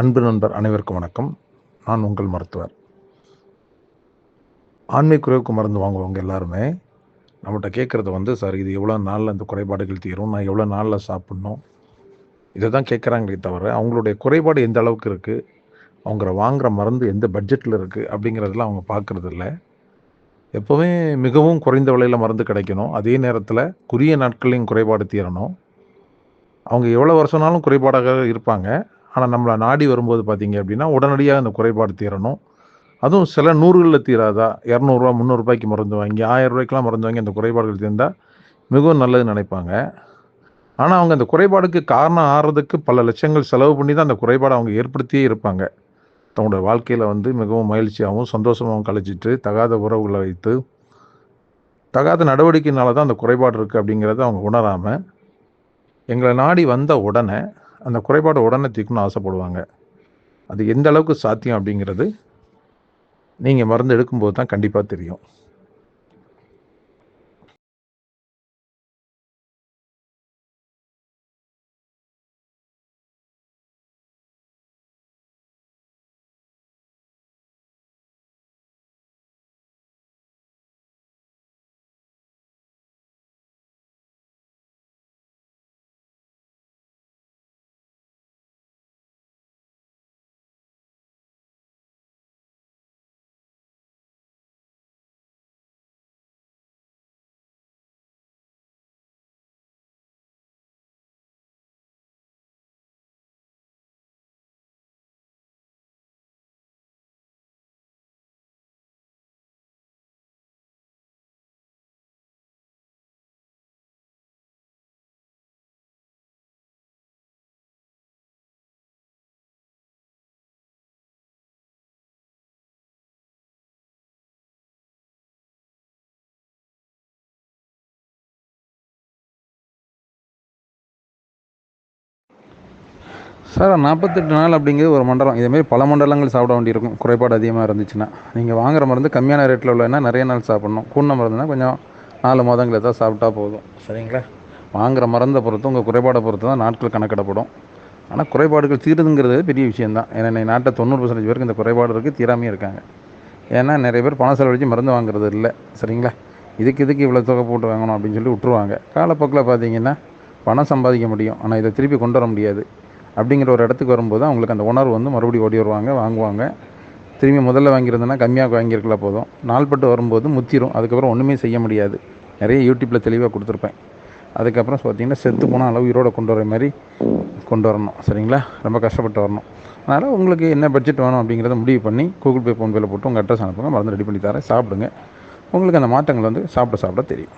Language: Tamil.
அன்பு நண்பர் அனைவருக்கும் வணக்கம். நான் உங்கள் மருத்துவர். ஆண்மை குறைவுக்கு மருந்து வாங்குவவங்க எல்லாருமே நம்மகிட்ட கேட்குறது வந்து சார் இது எவ்வளோ நாளில் இந்த குறைபாடுகள் தீரும்? நான் எவ்வளோ நாளில் சாப்பிட்ணும்? இதை தான் கேட்குறாங்களே தவிர அவங்களுடைய குறைபாடு எந்த அளவுக்கு இருக்குது அவங்க வாங்குகிற மருந்து எந்த பட்ஜெட்டில் இருக்குது அப்படிங்கிறதெல்லாம் அவங்க பார்க்குறது இல்லை எப்போவுமே மிகவும் குறைந்த விலையில் மருந்து கிடைக்கணும். அதே நேரத்தில் குறுகிய நாட்களையும் குறைபாடு தீரணும். அவங்க எவ்வளோ வருஷம்னாலும் குறைபாடாக இருப்பாங்க. ஆனால் நம்மளை நாடி வரும்போது பார்த்தீங்க அப்படின்னா உடனடியாக அந்த குறைபாடு தீரணும். அதுவும் சில நூறுகளில் தீராதா? இரநூறுவா முந்நூறுபாய்க்கு மருந்து வாங்கி ஆயிரம் ரூபாய்க்கெலாம் மருந்து வாங்கி அந்த குறைபாடுகள் தீர்ந்தால் மிகவும் நல்லதுன்னு நினைப்பாங்க. ஆனால் அவங்க அந்த குறைபாடுக்கு காரணம் ஆகிறதுக்கு பல லட்சங்கள் செலவு பண்ணி தான் அந்த குறைபாடை அவங்க ஏற்படுத்தியே இருப்பாங்க. தங்களோட வாழ்க்கையில் வந்து மிகவும் மகிழ்ச்சியாகவும் சந்தோஷமாகவும் கழிச்சிட்டு தகாத உறவுகளை வைத்து தகாத நடவடிக்கையினால தான் அந்த குறைபாடு இருக்குது அப்படிங்கிறத அவங்க உணராமல் எங்களை நாடி வந்த உடனே அந்த குறைபாடு உடனே தீர்க்கணும்னு ஆசைப்படுவாங்க. அது எந்த அளவுக்கு சாத்தியம் அப்படிங்கிறது நீங்கள் மருந்து எடுக்கும்போது தான் கண்டிப்பாக தெரியும். சார் நாற்பத்தெட்டு நாள் அப்படிங்கிறது ஒரு மண்டலம். இதேமாரி பல மண்டலங்கள் சாப்பிட வேண்டியிருக்கும். குறைபாடு அதிகமாக இருந்துச்சுன்னா. நீங்கள் வாங்குற மருந்து கம்மியான ரேட்டில் உள்ளனா நிறைய நாள் சாப்பிட்ணும். கூண்ண மருந்துனா கொஞ்சம் நாலு மாதங்கள் ஏதாவது சாப்பிட்டா போதும். சரிங்களா? வாங்குற மருந்தை பொறுத்து உங்கள் குறைபாடை பொறுத்து தான் நாட்கள் கணக்கிடப்படும். ஆனால் குறைபாடுகள் தீருதுங்கிறது பெரிய விஷயந்தான் ஏன்னா இன்னைக்கு நாட்டை தொண்ணூறு பர்சன்டேஜ் பேருக்கு இந்த குறைபாடு இருக்குது தீராமையும் இருக்காங்க. ஏன்னா நிறைய பேர் பணம் செலவழித்து மருந்து வாங்குறது இல்லை. சரிங்களா? இதுக்கு இதுக்கு இவ்வளோ தொகை போட்டு வாங்கணும் அப்படின்னு சொல்லி விட்ருவாங்க காலப்போக்கில் பார்த்தீங்கன்னா பணம் சம்பாதிக்க முடியும். ஆனால் இதை திருப்பி கொண்டு வர முடியாது. அப்படிங்கிற ஒரு இடத்துக்கு வரும்போது அவங்களுக்கு அந்த உணர்வு வந்து மறுபடியும் ஓடி வருவாங்க வாங்குவாங்க. திரும்பி முதல்ல வாங்கியிருந்தேன்னா கம்மியாக வாங்கியிருக்கலாம் போதும். நாள்பட்டு வரும்போது முத்திரும் அதுக்கப்புறம் ஒன்றுமே செய்ய முடியாது. நிறைய யூடியூப்பில் தெளிவாக கொடுத்துருப்பேன். அதுக்கப்புறம் பார்த்தீங்கன்னா செத்து போனால் அளவு உயிரோடு கொண்டு வர மாதிரி கொண்டு வரணும். சரிங்களா? ரொம்ப கஷ்டப்பட்டு வரணும். அதனால் உங்களுக்கு என்ன பட்ஜெட் வேணும் அப்படிங்கிறத முடிவு பண்ணி கூகுள் பே ஃபோன்பேல போட்டு உங்கள் அட்ரஸ் அனுப்புங்க. மறந்து ரெடி பண்ணி தரேன். சாப்பிடுங்க. உங்களுக்கு அந்த மாற்றங்கள் வந்து சாப்பிட சாப்பிட தெரியும்.